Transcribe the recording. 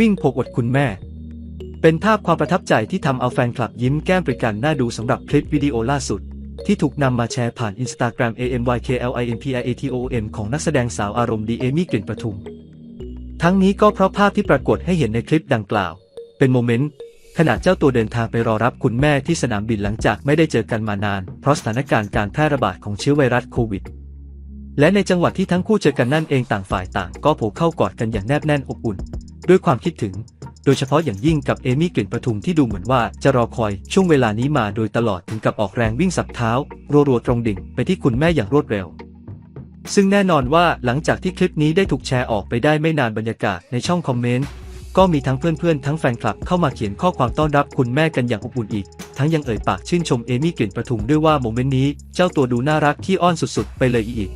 วิ่งโผกอดคุณแม่ เป็นภาพความประทับใจที่ทำเอาแฟนคลับยิ้มแก้มปริกันน่าดูสำหรับคลิปวิดีโอล่าสุด ที่ถูกนำมาแชร์ผ่าน Instagram AMYKLINPIATOM ของนักแสดงสาวอารมณ์ดีเอมี่กลิ่นประทุม ทั้งนี้ก็เพราะภาพที่ปรากฏให้เห็นในคลิปดังกล่าว เป็นโมเมนต์ขณะเจ้าตัวเดินทางไปรอรับคุณแม่ที่สนามบินหลังจากไม่ได้เจอกันมานาน เพราะสถานการณ์การแพร่ระบาดของเชื้อไวรัสโควิด และในจังหวัดที่ทั้งคู่เจอกันนั่นเองต่างฝ่ายต่าง ก็โผล่เข้ากอดกันอย่างแนบแน่นอบอุ่น ด้วยความคิดถึง โดยเฉพาะอย่างยิ่งกับเอมี่กลิ่นประทุมที่ดูเหมือนว่าจะรอคอยช่วงเวลานี้มาโดยตลอดถึงกับออกแรงวิ่งสับเท้า รัวๆตรงดิ่งไปที่คุณแม่อย่างรวดเร็ว ซึ่งแน่นอนว่าหลังจากที่คลิปนี้ได้ถูกแชร์ออกไปได้ไม่นานบรรยากาศในช่องคอมเมนต์ก็มีทั้งเพื่อนๆ ทั้งแฟนคลับเข้ามาเขียนข้อความต้อนรับคุณแม่กันอย่างอบอุ่นอีก ทั้งยังเอ่ยปากชื่นชมเอมี่กลิ่นประทุมด้วยว่าโมเมนต์นี้เจ้าตัวดูน่ารักที่อ้อนสุดๆ ไปเลยอีก